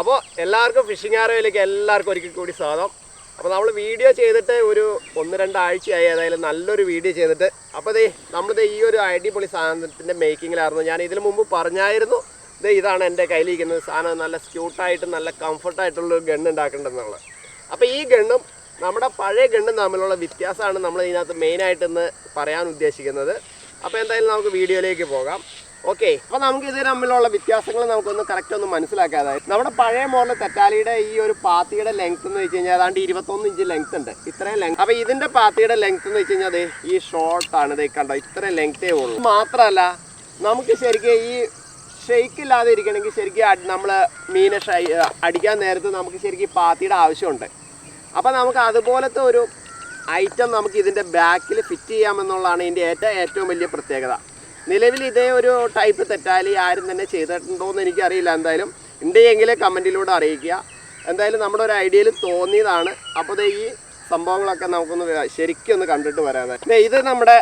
അപ്പോൾ എല്ലാവർക്കും ഫിഷിംഗ് ആരോയിലേക്ക് എല്ലാവർക്കും ഒരിക്കൽ കൂടി സ്വാഗതം. അപ്പോൾ നമ്മൾ വീഡിയോ ചെയ്തിട്ട് ഒരു ഒന്ന് രണ്ടാഴ്ചയായി ഏതായാലും നല്ലൊരു വീഡിയോ ചെയ്തിട്ട്. അപ്പോൾ ഇതേ നമ്മളിത് ഈ ഒരു അടിപൊളി സാധനത്തിന്റെ മേക്കിങ്ങിലായിരുന്നു ഞാൻ ഇതിനു മുമ്പ് പറഞ്ഞായിരുന്നു ഇത് ഇതാണ് എന്റെ കയ്യിലിരിക്കുന്നത് സാധനം. നല്ല സ്ക്യൂട്ടായിട്ട് നല്ല കംഫർട്ടായിട്ടുള്ളൊരു ഗണ്ണ് ഉണ്ടാക്കേണ്ടതെന്നുള്ളത്. അപ്പോൾ ഈ ഗണ്ണും നമ്മുടെ പഴയ ഗണ്ണും തമ്മിലുള്ള വ്യത്യാസമാണ് നമ്മൾ ഇതിനകത്ത് മെയിനായിട്ട് ഇന്ന് പറയാൻ ഉദ്ദേശിക്കുന്നത്. അപ്പോൾ എന്തായാലും നമുക്ക് വീഡിയോയിലേക്ക് പോകാം. ഓക്കെ അപ്പോൾ നമുക്ക് ഇത് തമ്മിലുള്ള വ്യത്യാസങ്ങൾ നമുക്കൊന്ന് കറക്റ്റ് ഒന്ന് മനസ്സിലാക്കാതായി നമ്മുടെ പഴയ മോഡൽ തെറ്റാലിയുടെ ഈ ഒരു പാത്തിയുടെ ലെങ്ത് എന്ന് വെച്ച് കഴിഞ്ഞാൽ ഏതാണ്ട് ഇരുപത്തൊന്ന് ഇഞ്ച് ലെങ്ത് ഉണ്ട്. ഇത്രയും ലെങ്ത് അപ്പോൾ ഇതിന്റെ പാത്തിയുടെ ലെങ്ത് എന്ന് വെച്ച് കഴിഞ്ഞാൽ ഈ ഷോർട്ട് ആണ് ഇത് കണ്ടോ? ഇത്രയും ലെങ്തേ ഉള്ളൂ. മാത്രമല്ല നമുക്ക് ശരിക്കും ഈ ഷെയ്ക്ക് ഇല്ലാതെ ഇരിക്കണമെങ്കിൽ ശരിക്കും നമ്മൾ മീനെ അടിക്കാൻ നേരത്ത് നമുക്ക് ശരിക്കും പാത്തിയുടെ ആവശ്യമുണ്ട്. അപ്പോൾ നമുക്ക് അതുപോലത്തെ ഒരു ഐറ്റം നമുക്ക് ഇതിന്റെ ബാക്കിൽ ഫിറ്റ് ചെയ്യാമെന്നുള്ളതാണ് ഇതിന്റെ ഏറ്റവും ഏറ്റവും വലിയ പ്രത്യേകത. നിലവിൽ ഇതേ ഒരു ടൈപ്പ് തെറ്റാലി ആരും തന്നെ ചെയ്തിട്ടുണ്ടോ എന്ന് എനിക്കറിയില്ല എന്തായാലും. ഉണ്ടെങ്കിൽ കമന്റിലൂടെ അറിയിക്കുക. എന്തായാലും നമ്മുടെ ഒരു ഐഡിയയിൽ തോന്നിയതാണ്. അപ്പോൾ ഈ സംഭവങ്ങളൊക്കെ നമുക്കൊന്ന് ശരിക്കും ഒന്ന് കണ്ടിട്ട് വരാതെ ഇത് നമ്മുടെ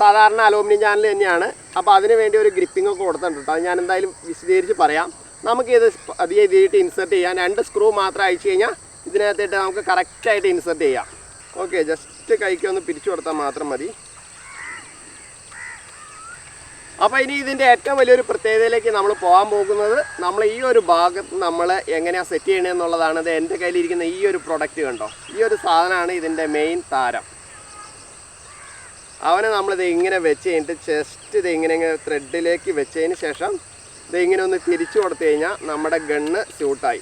സാധാരണ അലൂമിനിയം ചാനൽ തന്നെയാണ്. അപ്പോൾ അതിന് വേണ്ടി ഒരു ഗ്രിപ്പിംഗ് ഒക്കെ കൊടുത്തിട്ടുണ്ട് അത് ഞാൻ എന്തായാലും വിശദീകരിച്ച് പറയാം. നമുക്കിത് അധികം ഇതിയിട്ട് ഇൻസെർട്ട് ചെയ്യാം. രണ്ട് സ്ക്രൂ മാത്രം അയച്ചു കഴിഞ്ഞാൽ ഇതിനകത്തിട്ട് നമുക്ക് കറക്റ്റായിട്ട് ഇൻസെർട്ട് ചെയ്യാം. ഓക്കെ ജസ്റ്റ് കൈക്ക് ഒന്ന് പിരിച്ചു കൊടുത്താൽ മാത്രം മതി. അപ്പോൾ ഇനി ഇതിന്റെ ഏറ്റവും വലിയൊരു പ്രത്യേകതയിലേക്ക് നമ്മൾ പോകാൻ പോകുന്നത് നമ്മൾ ഈ ഒരു ഭാഗത്ത് നമ്മൾ എങ്ങനെയാണ് സെറ്റ് ചെയ്യണേ എന്നുള്ളതാണ്. ഇത് എന്റെ കയ്യിലിരിക്കുന്ന ഈ ഒരു പ്രൊഡക്റ്റ് കണ്ടോ? ഈ ഒരു സാധനമാണ് ഇതിന്റെ മെയിൻ താരം. അവനെ നമ്മളിത് ഇങ്ങനെ വെച്ച് കഴിഞ്ഞിട്ട് ജസ്റ്റ് ഇത് ഇങ്ങനെ ഇങ്ങനെ ത്രെഡിലേക്ക് വെച്ചതിന് ശേഷം ഇത് ഇങ്ങനെ ഒന്ന് തിരിച്ചു കൊടുത്തു കഴിഞ്ഞാൽ നമ്മുടെ ഗണ്ണ് സ്യൂട്ടായി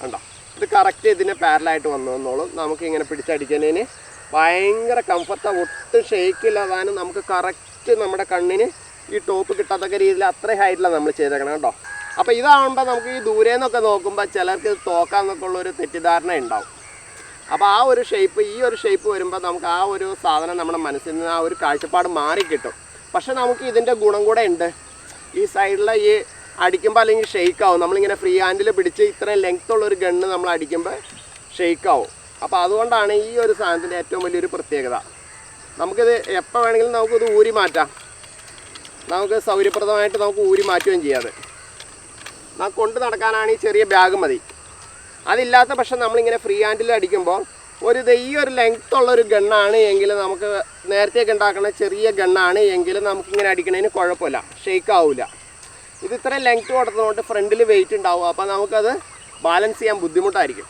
കണ്ടോ? ഇത് കറക്റ്റ് ഇതിന് പാരലായിട്ട് വന്നു വന്നോളും നമുക്ക് ഇങ്ങനെ പിടിച്ചടിക്കുന്നതിന് ഭയങ്കര കംഫർട്ടാണ് ഒട്ടും ഷെയ്ക്കില്ലാതാനും നമുക്ക് കറക്റ്റ് നമ്മുടെ കണ്ണിന് ഈ ടോപ്പ് കിട്ടാത്തക്ക രീതിയിൽ അത്ര ഹൈറ്റിലാണ് നമ്മൾ ചെയ്തേക്കണം കേട്ടോ. അപ്പോൾ ഇതാകുമ്പോൾ നമുക്ക് ഈ ദൂരെ നിന്നൊക്കെ നോക്കുമ്പോൾ ചിലർക്ക് ഇത് തോക്കാന്നൊക്കെ ഉള്ളൊരു തെറ്റിദ്ധാരണ ഉണ്ടാവും അപ്പോൾ ആ ഒരു ഷേപ്പ് ഈ ഒരു ഷേപ്പ് വരുമ്പോൾ നമുക്ക് ആ ഒരു സാധനം നമ്മുടെ മനസ്സിൽ നിന്ന് ആ ഒരു കാഴ്ചപ്പാട് മാറി കിട്ടും. പക്ഷെ നമുക്ക് ഇതിന്റെ ഗുണം കൂടെ ഉണ്ട് ഈ സൈഡിലെ ഈ അടിക്കുമ്പോൾ അല്ലെങ്കിൽ ഷെയ്ക്ക് ആവും. നമ്മളിങ്ങനെ ഫ്രീ ഹാൻഡിൽ പിടിച്ച് ഇത്രയും ലെങ്ത് ഉള്ള ഒരു ഗണ്ണ് നമ്മൾ അടിക്കുമ്പോൾ ഷെയ്ക്ക് ആവും. അപ്പോൾ അതുകൊണ്ടാണ് ഈ ഒരു സാധനത്തിന്റെ ഏറ്റവും വലിയൊരു പ്രത്യേകത. നമുക്കിത് എപ്പോൾ വേണമെങ്കിലും നമുക്കിത് ഊരി മാറ്റാം. നമുക്ക് സൗകര്യപ്രദമായിട്ട് നമുക്ക് ഊരി മാറ്റുകയും ചെയ്യാതെ നമുക്ക് കൊണ്ട് നടക്കാനാണ് ഈ ചെറിയ ബാഗ് മതി. അതില്ലാത്ത പക്ഷം നമ്മളിങ്ങനെ ഫ്രീ ഹാൻഡിൽ അടിക്കുമ്പോൾ ഒരു ഈ ഒരു ലെങ്ത് ഉള്ള ഒരു ഗണ്ണാണ് എങ്കിൽ നമുക്ക് നേരത്തെയൊക്കെ ഉണ്ടാക്കുന്ന ചെറിയ ഗണ്ണാണ് എങ്കിൽ നമുക്കിങ്ങനെ അടിക്കണതിന് കുഴപ്പമില്ല. ഷേക്ക് ആവില്ല ഇത് ഇത്രയും ലെങ്ത് കൊടുത്തതുകൊണ്ട് ഫ്രണ്ടിൽ വെയിറ്റ് ഉണ്ടാവും. അപ്പോൾ നമുക്കത് ബാലൻസ് ചെയ്യാൻ ബുദ്ധിമുട്ടായിരിക്കും.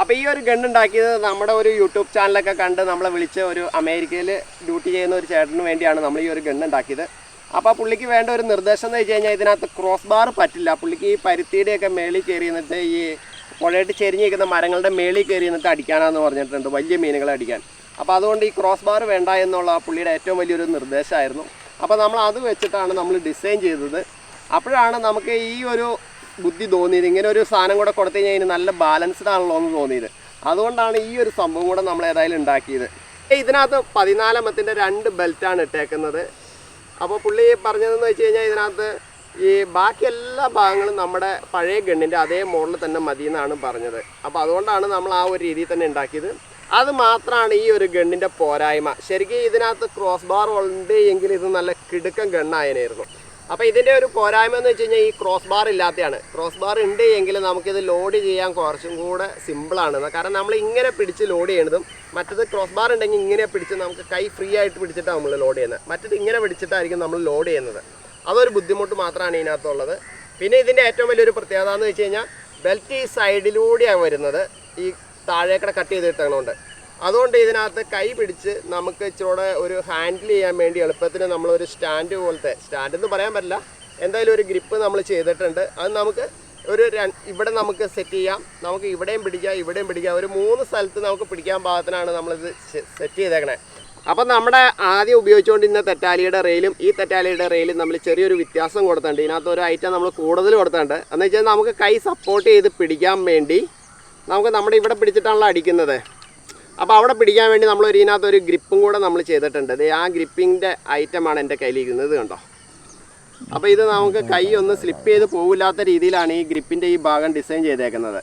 അപ്പോൾ ഈ ഒരു ഗണ്ണ് ഉണ്ടാക്കിയത് നമ്മുടെ ഒരു യൂട്യൂബ് ചാനലൊക്കെ കണ്ട് നമ്മളെ വിളിച്ച ഒരു അമേരിക്കയിൽ ഡ്യൂട്ടി ചെയ്യുന്ന ഒരു ചേട്ടന് വേണ്ടിയാണ് നമ്മൾ ഈ ഒരു ഗണ്ണ് ഉണ്ടാക്കിയത്. അപ്പോൾ പുള്ളിക്ക് വേണ്ട ഒരു നിർദ്ദേശം എന്ന് വെച്ച് കഴിഞ്ഞാൽ ഇതിനകത്ത് ക്രോസ് ബാർ പറ്റില്ല. പുള്ളിക്ക് ഈ പരുത്തിയുടെയൊക്കെ മേളിൽ കയറി നിന്നിട്ട് ഈ പുഴയിട്ട് ചെരിഞ്ഞ് നിൽക്കുന്ന മരങ്ങളുടെ മേളിൽ കയറി നിന്നിട്ട് അടിക്കാനാന്ന് പറഞ്ഞിട്ടുണ്ട്. വലിയ മീനുകളെ അടിക്കാൻ. അപ്പോൾ അതുകൊണ്ട് ഈ ക്രോസ് ബാർ വേണ്ട എന്നുള്ള പുള്ളിയുടെ ഏറ്റവും വലിയൊരു നിർദ്ദേശമായിരുന്നു. അപ്പോൾ നമ്മൾ അത് വെച്ചിട്ടാണ് നമ്മൾ ഡിസൈൻ ചെയ്തത്. അപ്പോഴാണ് നമുക്ക് ഈ ഒരു ബുദ്ധി തോന്നിയത്. ഇങ്ങനെ ഒരു സാധനം കൂടെ കൊടുത്തു കഴിഞ്ഞാൽ നല്ല ബാലൻസ്ഡ് ആണല്ലോ എന്ന് തോന്നിയത്. അതുകൊണ്ടാണ് ഈ ഒരു സംഭവം കൂടെ നമ്മൾ ഏതായാലും ഉണ്ടാക്കിയത്. ഇതിനകത്ത് പതിനാലാമത്തിന്റെ രണ്ട് ബെൽറ്റാണ് ഇട്ടേക്കുന്നത്. അപ്പോൾ പുള്ളി പറഞ്ഞതെന്ന് വെച്ച് കഴിഞ്ഞാൽ ഇതിനകത്ത് ഈ ബാക്കി എല്ലാ ഭാഗങ്ങളും നമ്മുടെ പഴയ ഗണ്ണിന്റെ അതേ മോഡൽ തന്നെ മതി എന്നാണ് പറഞ്ഞത്. അപ്പോൾ അതുകൊണ്ടാണ് നമ്മൾ ആ ഒരു രീതിയിൽ തന്നെ ഉണ്ടാക്കിയത്. അത് മാത്രമാണ് ഈ ഒരു ഗണ്ണിന്റെ പോരായ്മ. ശരിക്കും ഇതിനകത്ത് ക്രോസ് ബാർ ഉണ്ട് എങ്കിൽ ഇത് നല്ല കിടുക്കൻ ഗണ്ണായനായിരുന്നു. അപ്പോൾ ഇതിന്റെ ഒരു പോരായ്മ എന്ന് വെച്ച് കഴിഞ്ഞാൽ ഈ ക്രോസ് ബാർ ഇല്ലാത്തതാണ് ക്രോസ് ബാർ ഉണ്ട് എങ്കിൽ നമുക്കിത് ലോഡ് ചെയ്യാൻ കുറച്ചും കൂടെ സിമ്പിളാണ് കാരണം നമ്മൾ ഇങ്ങനെ പിടിച്ച് ലോഡ് ചെയ്യണതും മറ്റത് ക്രോസ് ബാർ ഉണ്ടെങ്കിൽ ഇങ്ങനെ പിടിച്ച് നമുക്ക് കൈ ഫ്രീ ആയിട്ട് പിടിച്ചിട്ടാണ് നമ്മൾ ലോഡ് ചെയ്യുന്നത്. മറ്റത് ഇങ്ങനെ പിടിച്ചിട്ടായിരിക്കും നമ്മൾ ലോഡ് ചെയ്യുന്നത്. അതൊരു ബുദ്ധിമുട്ട് മാത്രമാണ് ഇതിനകത്തുള്ളത്. പിന്നെ ഇതിന്റെ ഏറ്റവും വലിയൊരു പ്രത്യേകത എന്ന് വെച്ച് കഴിഞ്ഞാൽ ബെൽറ്റ് ഈ സൈഡിലൂടെയാണ് വരുന്നത്. ഈ താഴേക്കടെ കട്ട് ചെയ്തിട്ടതുകൊണ്ട് അതുകൊണ്ട് ഇതിനകത്ത് കൈ പിടിച്ച് നമുക്ക് ഇച്ചിരൂടെ ഒരു ഹാൻഡിൽ ചെയ്യാൻ വേണ്ടി എളുപ്പത്തിന് നമ്മളൊരു സ്റ്റാൻഡ് പോലത്തെ സ്റ്റാൻഡ് എന്ന് പറയാൻ പറ്റില്ല. എന്തായാലും ഒരു ഗ്രിപ്പ് നമ്മൾ ചെയ്തിട്ടുണ്ട്. അത് നമുക്ക് ഒരു ഇവിടെ നമുക്ക് സെറ്റ് ചെയ്യാം. നമുക്ക് ഇവിടെയും പിടിക്കാം ഇവിടെയും പിടിക്കാം. ഒരു മൂന്ന് സ്ഥലത്ത് നമുക്ക് പിടിക്കാൻ പാകത്തിനാണ് നമ്മളിത് സെറ്റ് ചെയ്തേക്കണേ. അപ്പം നമ്മുടെ ആദ്യം ഉപയോഗിച്ചുകൊണ്ടിരുന്ന തെറ്റാലിയുടെ റെയിലും ഈ തെറ്റാലിയുടെ റെയിലും നമ്മൾ ചെറിയൊരു വ്യത്യാസം കൊടുത്തിട്ടുണ്ട്. ഇതിനകത്ത് ഒരു ഐറ്റം നമ്മൾ കൂടുതൽ കൊടുത്തിട്ടുണ്ട്. എന്ന് വെച്ചാൽ നമുക്ക് കൈ സപ്പോർട്ട് ചെയ്ത് പിടിക്കാൻ വേണ്ടി നമുക്ക് നമ്മുടെ ഇവിടെ പിടിച്ചിട്ടാണല്ലോ അടിക്കുന്നത്. അപ്പോൾ അവിടെ പിടിക്കാൻ വേണ്ടി നമ്മൾ ഇതിനകത്ത് ഒരു ഗ്രിപ്പും കൂടെ നമ്മൾ ചെയ്തിട്ടുണ്ട്. ആ ഗ്രിപ്പിന്റെ ഐറ്റമാണ് എന്റെ കയ്യിലിരിക്കുന്നത് കണ്ടോ? അപ്പോൾ ഇത് നമുക്ക് കൈ ഒന്ന് സ്ലിപ്പ് ചെയ്ത് പോകില്ലാത്ത രീതിയിലാണ് ഈ ഗ്രിപ്പിന്റെ ഈ ഭാഗം ഡിസൈൻ ചെയ്തേക്കുന്നത്.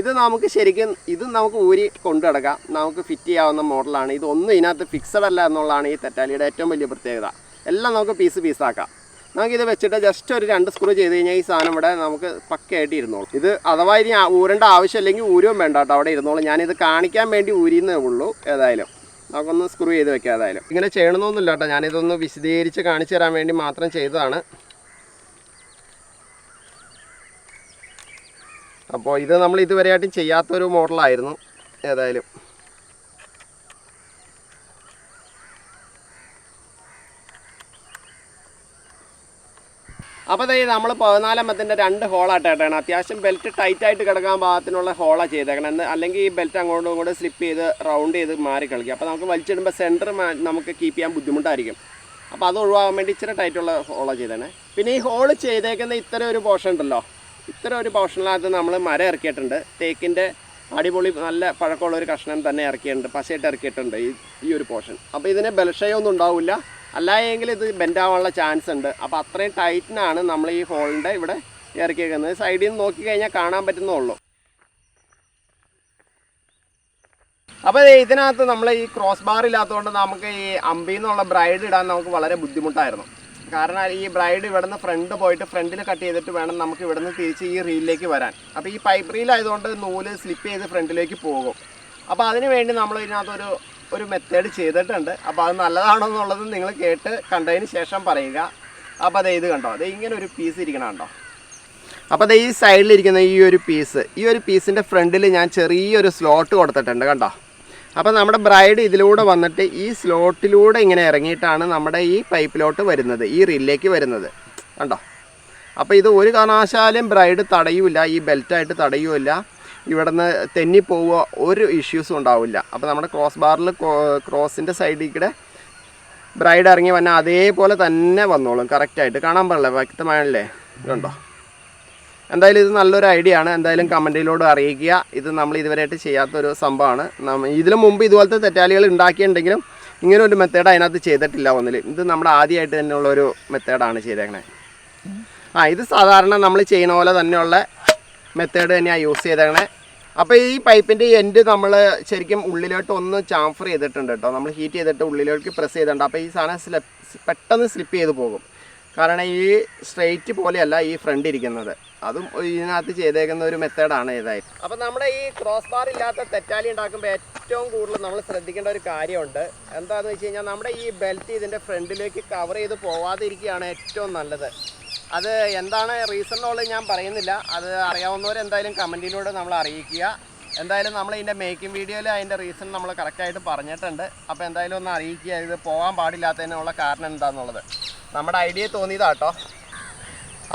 ഇത് നമുക്ക് ശരിക്കും ഇത് നമുക്ക് ഊരി കൊണ്ടുനടക്കാം നമുക്ക് ഫിറ്റ് ചെയ്യാവുന്ന മോഡലാണ് ഇതൊന്നും ഇതിനകത്ത് ഫിക്സഡ് അല്ല എന്നുള്ളതാണ് ഈ തെറ്റാലിയുടെ ഏറ്റവും വലിയ പ്രത്യേകത. എല്ലാം നമുക്ക് പീസ് പീസാക്കാം നമുക്കിത് വെച്ചിട്ട് ജസ്റ്റ് ഒരു രണ്ട് സ്ക്രൂ ചെയ്ത് കഴിഞ്ഞാൽ ഈ സാധനം ഇവിടെ നമുക്ക് പക്കയായിട്ട് ഇരുന്നോളും. ഇത് അഥവാ ഇനി ഊരേണ്ട ആവശ്യമില്ലെങ്കിൽ ഊരും വേണ്ട കേട്ടോ അവിടെ ഇരുന്നോളും. ഞാനിത് കാണിക്കാൻ വേണ്ടി ഊരിന്നേ ഉള്ളൂ ഏതായാലും. നമുക്കൊന്ന് സ്ക്രൂ ചെയ്ത് വെക്കാം ഏതായാലും. ഇങ്ങനെ ചെയ്യണമെന്നൊന്നുമില്ല കേട്ടോ ഞാനിതൊന്ന് വിശദീകരിച്ച് കാണിച്ചു തരാൻ വേണ്ടി മാത്രം ചെയ്തതാണ്. അപ്പോൾ ഇത് നമ്മൾ ഇതുവരെയായിട്ടും ചെയ്യാത്തൊരു മോഡലായിരുന്നു ഏതായാലും. അപ്പോൾ ദേ നമ്മൾ പതിനാലെണ്ണത്തിന്റെ രണ്ട് ഹോളായിട്ടാണ് അത്യാവശ്യം ബെൽറ്റ് ടൈറ്റ് ആയിട്ട് കിടക്കാൻ പാകത്തിനുള്ള ഹോളാണ് ചെയ്തേക്കണം. എന്ന് അല്ലെങ്കിൽ ഈ ബെൽറ്റ് അങ്ങോട്ടും ഇങ്ങോട്ടും സ്ലിപ്പ് ചെയ്ത് റൗണ്ട് ചെയ്ത് മാറി കളിക്കും. അപ്പോൾ നമുക്ക് വലിച്ചിടുമ്പോൾ സെന്റർ നമുക്ക് കീപ്പ് ചെയ്യാൻ ബുദ്ധിമുട്ടായിരിക്കും. അപ്പോൾ അത് ഒഴിവാകാൻ വേണ്ടി ഇച്ചിരി ടൈറ്റുള്ള ഹോളാണ് ചെയ്തേണേ പിന്നെ ഈ ഹോൾ ചെയ്തേക്കുന്ന ഇത്തരം ഒരു പോർഷൻ ഉണ്ടല്ലോ. ഇത്തരം ഒരു പോർഷനിനകത്ത് നമ്മൾ മരം ഇറക്കിയിട്ടുണ്ട്. തേക്കിന്റെ അടിപൊളി നല്ല പഴക്കമുള്ള ഒരു കഷ്ണം തന്നെ ഇറക്കിയിട്ടുണ്ട്. പശയിട്ട് ഇറക്കിയിട്ടുണ്ട് ഈ ഈ ഒരു പോർഷൻ അപ്പോൾ ഇതിന് ബലക്ഷയമൊന്നും ഉണ്ടാവില്ല. അല്ലായെങ്കിൽ ഇത് ബെൻഡ് ആവാനുള്ള ചാൻസ് ഉണ്ട്. അപ്പോൾ അത്രയും ടൈറ്റിനാണ് നമ്മൾ ഈ ഹോളിന്റെ ഇവിടെ ഇറക്കിയേക്കുന്നത്. സൈഡിൽ നിന്ന് നോക്കിക്കഴിഞ്ഞാൽ കാണാൻ പറ്റുന്നുള്ളൂ അപ്പോൾ ഇതിനകത്ത് നമ്മൾ ഈ ക്രോസ് ബാർ ഇല്ലാത്തതുകൊണ്ട് നമുക്ക് ഈ അമ്പിൽ നിന്നുള്ള ബ്രൈഡ് ഇടാൻ നമുക്ക് വളരെ ബുദ്ധിമുട്ടായിരുന്നു. കാരണം ഈ ബ്രൈഡ് ഇവിടെ നിന്ന് ഫ്രണ്ട് പോയിട്ട് ഫ്രണ്ടിൽ കട്ട് ചെയ്തിട്ട് വേണം നമുക്ക് ഇവിടെ നിന്ന് തിരിച്ച് ഈ റീലിലേക്ക് വരാൻ. അപ്പോൾ ഈ പൈപ്പ് റീലായതുകൊണ്ട് നൂൽ സ്ലിപ്പ് ചെയ്ത് ഫ്രണ്ടിലേക്ക് പോകും. അപ്പോൾ അതിന് വേണ്ടി നമ്മൾ ഇതിനകത്തൊരു ഒരു മെത്തേഡ് ചെയ്തിട്ടുണ്ട്. അപ്പോൾ അത് നല്ലതാണോ എന്നുള്ളത് നിങ്ങൾ കേട്ട് കണ്ടതിന് ശേഷം പറയുക. അപ്പോൾ അത് ഇത് കണ്ടോ? അത് ഇങ്ങനെ ഒരു പീസ് ഇരിക്കണം കണ്ടോ? അപ്പോൾ അത് ഈ സൈഡിലിരിക്കുന്ന ഈ ഒരു പീസ് ഈ ഒരു പീസിന്റെ ഫ്രണ്ടിൽ ഞാൻ ചെറിയൊരു സ്ലോട്ട് കൊടുത്തിട്ടുണ്ട് കണ്ടോ? അപ്പോൾ നമ്മുടെ ബ്രൈഡ് ഇതിലൂടെ വന്നിട്ട് ഈ സ്ലോട്ടിലൂടെ ഇങ്ങനെ ഇറങ്ങിയിട്ടാണ് നമ്മുടെ ഈ പൈപ്പിലോട്ട് വരുന്നത് ഈ റില്ലേക്ക് വരുന്നത്. കണ്ടോ? അപ്പോൾ ഇത് ഒരു കാരണവശാലും ബ്രൈഡ് തടയൂല ഈ ബെൽറ്റായിട്ട് തടയൂല. ഇവിടുന്ന് തെന്നിപ്പോവുക ഒരു ഇഷ്യൂസും ഉണ്ടാവില്ല. അപ്പോൾ നമ്മുടെ ക്രോസ് ബാറിൽ ക്രോസിന്റെ സൈഡിൽ കൂടെ ബ്രൈഡ് ഇറങ്ങി വന്നാൽ അതേപോലെ തന്നെ വന്നോളും കറക്റ്റായിട്ട് കാണാൻ പാടില്ല? വ്യക്തമായല്ലേ? ഇതുണ്ടോ? എന്തായാലും ഇത് നല്ലൊരു ഐഡിയ ആണ്. എന്തായാലും കമന്റിലൂടെ അറിയിക്കുക. ഇത് നമ്മൾ ഇതുവരെയായിട്ട് ചെയ്യാത്തൊരു സംഭവമാണ്. ഇതിനു മുമ്പ് ഇതുപോലത്തെ തെറ്റാലികൾ ഉണ്ടാക്കിയിട്ടുണ്ടെങ്കിലും ഇങ്ങനെ ഒരു മെത്തേഡ് അതിനകത്ത് ചെയ്തിട്ടില്ല ഒന്നിൽ ഇത് നമ്മുടെ ആദ്യമായിട്ട് തന്നെയുള്ള ഒരു മെത്തേഡാണ് ചെയ്തേക്കണേ. ആ ഇത് സാധാരണ നമ്മൾ ചെയ്യുന്ന പോലെ തന്നെയുള്ള മെത്തേഡ് തന്നെയാണ് യൂസ് ചെയ്തേക്കണേ. അപ്പോൾ ഈ പൈപ്പിന്റെ എൻഡ് നമ്മൾ ശരിക്കും ഉള്ളിലോട്ട് ഒന്ന് ചാംഫർ ചെയ്തിട്ടുണ്ട് കേട്ടോ നമ്മൾ ഹീറ്റ് ചെയ്തിട്ട് ഉള്ളിലേക്ക് പ്രസ് ചെയ്തിട്ടുണ്ട്. അപ്പോൾ ഈ സാധനം സ്ലിപ്പ് പെട്ടെന്ന് സ്ലിപ്പ് ചെയ്ത് പോകും. കാരണം ഈ സ്ട്രെയിറ്റ് പോലെയല്ല ഈ ഫ്രണ്ട് ഇരിക്കുന്നത്. അതും ഇതിനകത്ത് ചെയ്തേക്കുന്ന ഒരു മെത്തേഡാണ് ഇതായിട്ട് അപ്പോൾ നമ്മുടെ ഈ ക്രോസ് ബാർ ഇല്ലാത്ത തെറ്റാലി ഉണ്ടാക്കുമ്പോൾ ഏറ്റവും കൂടുതൽ നമ്മൾ ശ്രദ്ധിക്കേണ്ട ഒരു കാര്യമുണ്ട്. എന്താണെന്ന് വെച്ച് കഴിഞ്ഞാൽ നമ്മുടെ ഈ ബെൽറ്റ് ഇതിന്റെ ഫ്രണ്ടിലേക്ക് കവർ ചെയ്ത് പോവാതിരിക്കുകയാണ് ഏറ്റവും നല്ലത്. അത് എന്താണ് റീസൺ എന്നുള്ളത് ഞാൻ പറയുന്നില്ല. അത് അറിയാവുന്നവർ എന്തായാലും കമന്റിലൂടെ നമ്മൾ അറിയിക്കുക. എന്തായാലും നമ്മൾ ഇതിന്റെ മേക്കിംഗ് വീഡിയോയിൽ അതിന്റെ റീസൺ നമ്മൾ കറക്റ്റായിട്ട് പറഞ്ഞിട്ടുണ്ട്. അപ്പോൾ എന്തായാലും ഒന്ന് അറിയിക്കുക. ഇത് പോകാൻ പാടില്ലാത്തതിനുള്ള കാരണം എന്താണെന്നുള്ളത് നമ്മുടെ ഐഡിയ തോന്നിയതാട്ടോ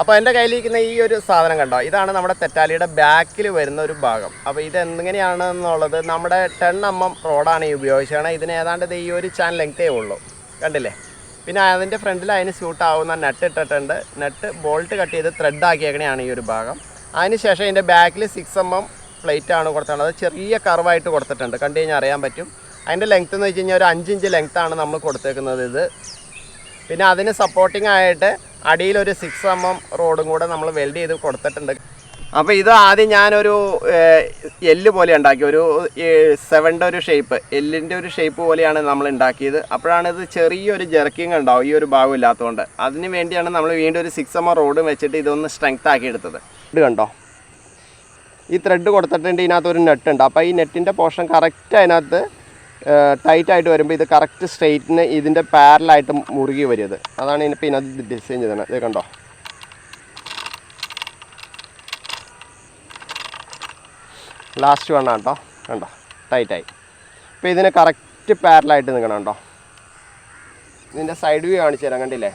അപ്പോൾ എന്റെ കയ്യിലിരിക്കുന്ന ഈ ഒരു സാധനം കണ്ടോ? ഇതാണ് നമ്മുടെ തെറ്റാലിയുടെ ബാക്കിൽ വരുന്ന ഒരു ഭാഗം. അപ്പോൾ ഇത് എങ്ങനെയാണെന്നുള്ളത് നമ്മുടെ ടെൺ എം എം റോഡാണ് ഈ ഉപയോഗിച്ചത്. ഇതിന് ഏതാണ്ട് ഈ ഒരു ചാൻ ലെങ്തേ ഉള്ളൂ. കണ്ടില്ലേ? പിന്നെ അതിന്റെ ഫ്രണ്ടിൽ അതിന് സ്യൂട്ട് ആവുന്ന നട്ട് ഇട്ടിട്ടുണ്ട്. നട്ട് ബോൾട്ട് കട്ട് ചെയ്ത് ത്രെഡ് ആക്കിയേക്കണെയാണ് ഈ ഒരു ഭാഗം. അതിന് ശേഷം ഇതിന്റെ ബാക്കിൽ സിക്സ് എം എം പ്ലേറ്റ് ആണ് കൊടുത്തിട്ടുള്ളത്. ചെറിയ കർവായിട്ട് കൊടുത്തിട്ടുണ്ട്. കണ്ടു കഴിഞ്ഞാൽ അറിയാൻ പറ്റും. അതിന്റെ ലെങ്ത് എന്ന് വെച്ച് കഴിഞ്ഞാൽ ഒരു അഞ്ചിഞ്ച് ലെങ്ത്താണ് നമ്മൾ കൊടുത്തേക്കുന്നത് ഇത്. പിന്നെ അതിന് സപ്പോർട്ടിംഗ് ആയിട്ട് അടിയിലൊരു സിക്സ് എം എം റോഡും കൂടെ നമ്മൾ വെൽഡ് ചെയ്ത് കൊടുത്തിട്ടുണ്ട്. അപ്പോൾ ഇത് ആദ്യം ഞാനൊരു എല്ല് പോലെ ഉണ്ടാക്കി. ഒരു സെവന്റെ ഒരു ഷേപ്പ് എല്ലിന്റെ ഒരു ഷേപ്പ് പോലെയാണ് നമ്മൾ ഉണ്ടാക്കിയത്. അപ്പോഴാണ് ഇത് ചെറിയൊരു ജെർക്കിങ് ഉണ്ടാവും. ഈ ഒരു ഭാഗം ഇല്ലാത്തതുകൊണ്ട്. അതിന് വേണ്ടിയാണ് നമ്മൾ വീണ്ടും ഒരു സിക്സ് എം ആർ റോഡ് വെച്ചിട്ട് ഇതൊന്ന് സ്ട്രെങ്ത് ആക്കി എടുത്തത്. ഇത് കണ്ടോ? ഈ ത്രെഡ് കൊടുത്തിട്ടുണ്ട് ഇതിനകത്ത് ഒരു നെറ്റ് ഉണ്ട്. അപ്പോൾ ഈ നെറ്റിന്റെ പോർഷൻ കറക്റ്റ് അതിനകത്ത് ടൈറ്റ് ആയിട്ട് വരുമ്പോൾ ഇത് കറക്റ്റ് സ്ട്രെയിറ്റിന് ഇതിന്റെ പാരലായിട്ട് മുറുകി വരുന്നത് അതാണ് ഇതിനിപ്പോൾ ഇതിനകത്ത് ഡിസൈൻ ചെയ്തത്. ഇത് കണ്ടോ? ലാസ്റ്റ് വണ്ണ കേട്ടോ കണ്ടോ? ടൈറ്റായി അപ്പോൾ ഇതിന് കറക്റ്റ് പാരലായിട്ട് നിൽക്കണം കേട്ടോ ഇതിന്റെ സൈഡ് വ്യൂ കാണിച്ചു തരാം കണ്ടില്ലേ?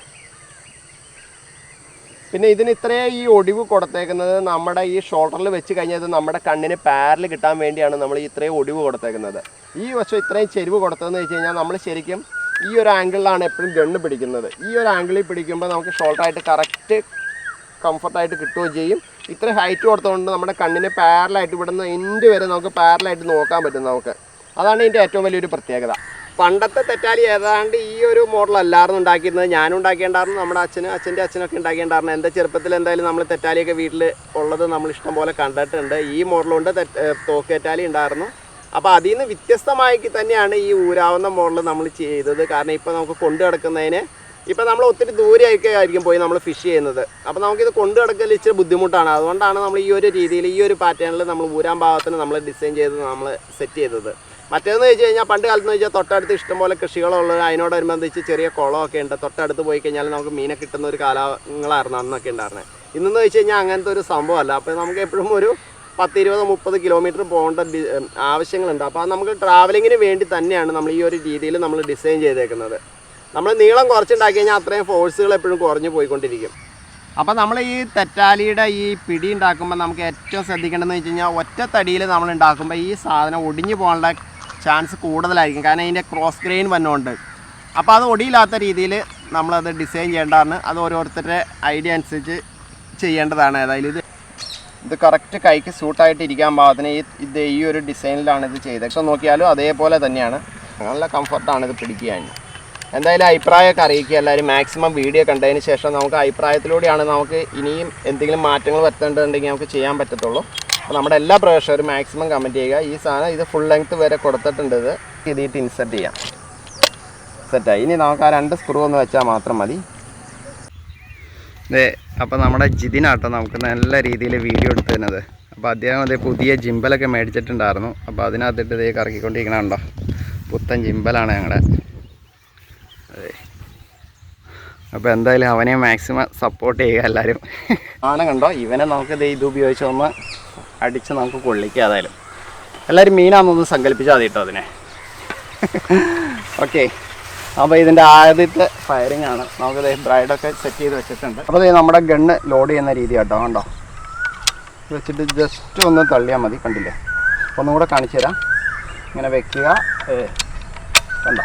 പിന്നെ ഇതിന് ഇത്രയും ഈ ഒടിവ് കൊടുത്തേക്കുന്നത് നമ്മുടെ ഈ ഷോൾഡറിൽ വെച്ച് കഴിഞ്ഞാൽ നമ്മുടെ കണ്ണിന് പാരൽ കിട്ടാൻ വേണ്ടിയാണ് നമ്മൾ ഇത്രയും ഒടിവ് കൊടുത്തേക്കുന്നത്. ഈ വശം ഇത്രയും ചെരിവ് കൊടുത്തതെന്ന് വെച്ച് കഴിഞ്ഞാൽ നമ്മൾ ശരിക്കും ഈ ഒരു ആംഗിളിലാണ് എപ്പോഴും ഗണ്ണ് പിടിക്കുന്നത്. ഈ ഒരു ആംഗിളിൽ പിടിക്കുമ്പോൾ നമുക്ക് ഷോൾഡറായിട്ട് കറക്റ്റ് കംഫർട്ടായിട്ട് കിട്ടുകയും ചെയ്യും. ഇത്ര ഹൈറ്റ് കൊടുത്തുകൊണ്ട് നമ്മുടെ കണ്ണിന് പാരലായിട്ട് ഇവിടുന്ന് എൻഡ് വരെ നമുക്ക് പാരലായിട്ട് നോക്കാൻ പറ്റും നമുക്ക്. അതാണ് ഇതിന്റെ ഏറ്റവും വലിയൊരു പ്രത്യേകത. പണ്ടത്തെ തെറ്റാലി ഏതാണ്ട് ഈ ഒരു മോഡൽ അല്ലായിരുന്നു ഉണ്ടാക്കിയിരുന്നത്. ഞാനും ഉണ്ടാക്കിയിട്ടുണ്ടായിരുന്നു. നമ്മുടെ അച്ഛനും അച്ഛന്റെ അച്ഛനൊക്കെ ഉണ്ടാക്കിയിട്ടുണ്ടായിരുന്നു. എന്റെ ചെറുപ്പത്തിൽ എന്തായാലും നമ്മൾ തെറ്റാലിയൊക്കെ വീട്ടിൽ ഉള്ളത് നമ്മൾ ഇഷ്ടം പോലെ കണ്ടിട്ടുണ്ട്. ഈ മോഡലുണ്ട് തോക്ക് തെറ്റാലി ഉണ്ടായിരുന്നു. അപ്പോൾ അതിൽ നിന്ന് വ്യത്യസ്തമായി തന്നെയാണ് ഈ ഊരാവുന്ന മോഡൽ നമ്മൾ ചെയ്തത്. കാരണം ഇപ്പോൾ നമുക്ക് കൊണ്ടു കിടക്കുന്നതിന് ഇപ്പം നമ്മൾ ഒത്തിരി ദൂരെയൊക്കെ ആയിരിക്കും പോയി നമ്മൾ ഫിഷ് ചെയ്യുന്നത്. അപ്പോൾ നമുക്കിത് കൊണ്ടു കിടക്കൽ ഇച്ചിരി ബുദ്ധിമുട്ടാണ്. അതുകൊണ്ടാണ് നമ്മൾ ഈ ഒരു രീതിയിൽ ഈ ഒരു പാറ്റേണിൽ നമ്മൾ ഊരാൻ ഭാഗത്തിന് നമ്മൾ ഡിസൈൻ ചെയ്ത് നമ്മൾ സെറ്റ് ചെയ്തത്. മറ്റേന്ന് വെച്ച് കഴിഞ്ഞാൽ പണ്ട് കാലത്ത് വെച്ചാൽ തൊട്ടടുത്ത് ഇഷ്ടംപോലെ കൃഷികളുള്ളത് അതിനോടനുബന്ധിച്ച് ചെറിയ കുളമൊക്കെ ഉണ്ട്. തൊട്ടടുത്ത് പോയി കഴിഞ്ഞാൽ നമുക്ക് മീനെ കിട്ടുന്ന ഒരു കാലങ്ങളായിരുന്നു അന്നൊക്കെ ഉണ്ടായിരുന്നത് ഇന്നെന്ന് വെച്ച് കഴിഞ്ഞാൽ അങ്ങനത്തെ ഒരു സംഭവമല്ല. അപ്പോൾ നമുക്ക് എപ്പോഴും ഒരു പത്ത് ഇരുപത് മുപ്പത് കിലോമീറ്റർ പോകേണ്ട ആവശ്യങ്ങളുണ്ട്. അപ്പോൾ നമുക്ക് ട്രാവലിങ്ങിന് വേണ്ടി തന്നെയാണ് നമ്മൾ ഈ ഒരു രീതിയിൽ നമ്മൾ ഡിസൈൻ ചെയ്തേക്കുന്നത്. നമ്മൾ നീളം കുറച്ചുണ്ടാക്കി കഴിഞ്ഞാൽ അത്രയും ഫോഴ്സുകൾ എപ്പോഴും കുറഞ്ഞു പോയിക്കൊണ്ടിരിക്കും. അപ്പോൾ നമ്മൾ ഈ തെറ്റാലിയുടെ ഈ പിടി ഉണ്ടാക്കുമ്പോൾ നമുക്ക് ഏറ്റവും ശ്രദ്ധിക്കേണ്ടതെന്ന് വെച്ച് കഴിഞ്ഞാൽ ഒറ്റ തടിയിൽ നമ്മൾ ഉണ്ടാക്കുമ്പോൾ ഈ സാധനം ഒടിഞ്ഞു പോകാനുള്ള ചാൻസ് കൂടുതലായിരിക്കും. കാരണം അതിന്റെ ക്രോസ് ഗ്രെയിൻ വന്നുകൊണ്ട് അപ്പോൾ അത് ഒടിയില്ലാത്ത രീതിയിൽ നമ്മളത് ഡിസൈൻ ചെയ്യേണ്ടതാണ്. അത് ഓരോരുത്തരുടെ ഐഡിയ അനുസരിച്ച് ചെയ്യേണ്ടതാണ് ഏതായാലും. ഇത് ഇത് കറക്റ്റ് കൈക്ക് സൂട്ടായിട്ട് ഇരിക്കാൻ പാകത്തിന് ഈ ഇത് ഈ ഒരു ഡിസൈനിലാണ് ഇത് ചെയ്തത്. പക്ഷെ നോക്കിയാലും അതേപോലെ തന്നെയാണ്. നല്ല കംഫർട്ടാണ് ഇത് പിടിക്കാൻ. എന്തായാലും അഭിപ്രായമൊക്കെ അറിയിക്കുക. എല്ലാവരും മാക്സിമം വീഡിയോ കണ്ടതിന് ശേഷം നമുക്ക് അഭിപ്രായത്തിലൂടെയാണ് നമുക്ക് ഇനിയും എന്തെങ്കിലും മാറ്റങ്ങൾ വരുത്തേണ്ടതുണ്ടെങ്കിൽ നമുക്ക് ചെയ്യാൻ പറ്റത്തുള്ളൂ. അപ്പോൾ നമ്മുടെ എല്ലാ പ്രേക്ഷകരും മാക്സിമം കമന്റ് ചെയ്യുക. ഈ സാധനം ഇത് ഫുൾ ലെങ്ത് വരെ കൊടുത്തിട്ടുണ്ട് ഇത്. ഇതിട്ട് ഇൻസെർട്ട് ചെയ്യാം. സെറ്റായി ഇനി നമുക്ക് ആ രണ്ട് സ്ക്രൂ ഒന്ന് വെച്ചാൽ മാത്രം മതി. അതെ അപ്പോൾ നമ്മുടെ ജിതിനാട്ടോ നമുക്ക് നല്ല രീതിയിൽ വീഡിയോ എടുത്തു തരുന്നത്. അപ്പോൾ അദ്ദേഹം അതേ പുതിയ ജിമ്പലൊക്കെ മേടിച്ചിട്ടുണ്ടായിരുന്നു. അപ്പോൾ അതിനകത്തിട്ട് ഇതേ കറക്കിക്കൊണ്ടിരിക്കണുണ്ടോ പുത്തൻ ജിമ്പലാണ് ഞങ്ങളുടെ അതെ അപ്പോൾ എന്തായാലും അവനെ മാക്സിമം സപ്പോർട്ട് ചെയ്യുക എല്ലാരും. ആണ് കണ്ടോ? ഇവനെ നമുക്ക് ഇത് ഉപയോഗിച്ച് ഒന്ന് അടിച്ച് നമുക്ക് കൊള്ളിക്കുക ഏതായാലും. എല്ലാവരും മീനാണെന്നൊന്ന് സങ്കല്പിച്ചാൽ മതി കേട്ടോ അതിനെ. ഓക്കെ അപ്പോൾ ഇതിന്റെ ആദ്യത്തെ ഫയറിംഗ് ആണ്. നമുക്ക് ബ്രൈഡൊക്കെ സെറ്റ് ചെയ്ത് വെച്ചിട്ടുണ്ട്. അപ്പോൾ ദേ നമ്മുടെ ഗണ്ണ് ലോഡ് ചെയ്യുന്ന രീതി കേട്ടോ കണ്ടോ? വെച്ചിട്ട് ജസ്റ്റ് ഒന്ന് തള്ളിയാൽ മതി കണ്ടില്ലേ? ഒന്നും കൂടെ കാണിച്ചു തരാം. ഇങ്ങനെ വെക്കുക. കണ്ടോ?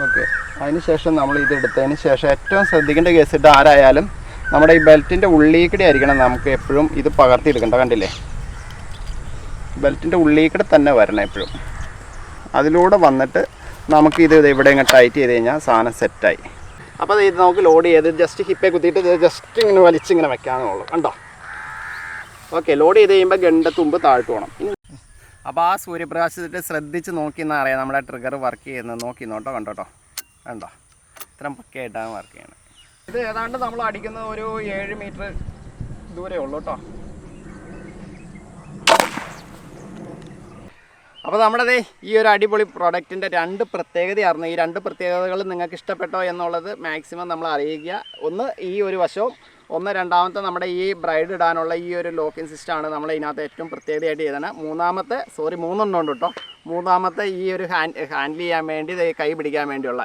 ഓക്കെ. അതിന് ശേഷം നമ്മൾ ഇത് എടുത്തതിന് ശേഷം ഏറ്റവും ശ്രദ്ധിക്കേണ്ട കേസ് ഇട്ട് ആരായാലും നമ്മുടെ ഈ ബെൽറ്റിന്റെ ഉള്ളിക്കടി ആയിരിക്കണം നമുക്ക് എപ്പോഴും ഇത് പകർത്തി എടുക്കേണ്ട കണ്ടില്ലേ? ബെൽറ്റിന്റെ ഉള്ളിക്കടി തന്നെ വരണം എപ്പോഴും. അതിലൂടെ വന്നിട്ട് നമുക്ക് ഇത് ഇവിടെ ഇങ്ങനെ ടൈറ്റ് ചെയ്ത് കഴിഞ്ഞാൽ സാധനം സെറ്റായി അപ്പോൾ ഇത് നമുക്ക് ലോഡ് ചെയ്ത് ജസ്റ്റ് ഹിപ്പേ കുത്തിയിട്ട് ജസ്റ്റ് ഇങ്ങനെ വലിച്ചിങ്ങനെ വെക്കാമെന്നുള്ളൂ കണ്ടോ? ഓക്കെ ലോഡ് ചെയ്ത് കഴിയുമ്പോൾ ഗണ്ട തുമ്പ് താഴ്ത്തു പോകണം അപ്പോൾ ആ സൂര്യപ്രകാശത്തിട്ട് ശ്രദ്ധിച്ച് നോക്കിയെന്നാൽ അറിയാം. നമ്മുടെ ട്രിഗർ വർക്ക് ചെയ്യുന്നത്. നോക്കി നോട്ടോ കണ്ടോട്ടോ കണ്ടോ ഇത്രയും പക്കയായിട്ടാണ് വർക്ക് ചെയ്യുന്നത് ഇത് ഏതാണ്ട് നമ്മൾ അടിക്കുന്ന ഒരു ഏഴ് മീറ്റർ ദൂരേ ഉള്ളൂ കേട്ടോ. അപ്പോൾ നമ്മുടെ ഈ ഒരു അടിപൊളി പ്രൊഡക്റ്റിന്റെ രണ്ട് പ്രത്യേകതയായിരുന്നു. ഈ രണ്ട് പ്രത്യേകതകൾ നിങ്ങൾക്ക് ഇഷ്ടപ്പെട്ടോ എന്നുള്ളത് മാക്സിമം നമ്മൾ അറിയിക്കുക. ഒന്ന് ഈ ഒരു വശവും ഒന്ന് രണ്ടാമത്തെ നമ്മുടെ ഈ ബ്രൈഡ് ഇടാനുള്ള ഈ ഒരു ലോക്കിംഗ് സിസ്റ്റമാണ് നമ്മൾ ഇതിനകത്ത് ഏറ്റവും പ്രത്യേകതയായിട്ട് ചെയ്തത്. മൂന്നാമത്തെ സോറി മൂന്നെണ്ണം ഉണ്ട് കേട്ടോ. മൂന്നാമത്തെ ഈ ഒരു ഹാൻഡ് ഹാൻഡിൽ ചെയ്യാൻ വേണ്ടി കൈ പിടിക്കാൻ വേണ്ടിയുള്ള.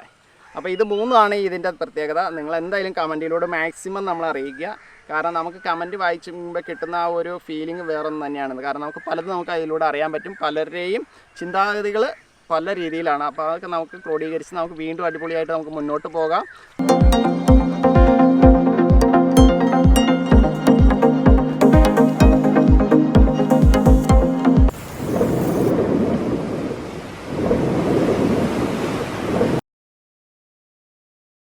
അപ്പോൾ ഇത് മൂന്നാണ് ഇതിന്റെ പ്രത്യേകത. നിങ്ങൾ എന്തായാലും കമന്റിലൂടെ മാക്സിമം നമ്മൾ അറിയിക്കുക. കാരണം നമുക്ക് കമന്റ് വായിച്ചുമ്പോൾ കിട്ടുന്ന ആ ഒരു ഫീലിംഗ് വേറൊന്നും തന്നെയാണ് കാരണം നമുക്ക് പലതും നമുക്ക് അതിലൂടെ അറിയാൻ പറ്റും. പലരുടെയും ചിന്താഗതികൾ പല രീതിയിലാണ്. അപ്പോൾ അതൊക്കെ നമുക്ക് ക്രോഡീകരിച്ച് നമുക്ക് വീണ്ടും അടിപൊളിയായിട്ട് നമുക്ക് മുന്നോട്ട് പോകാം.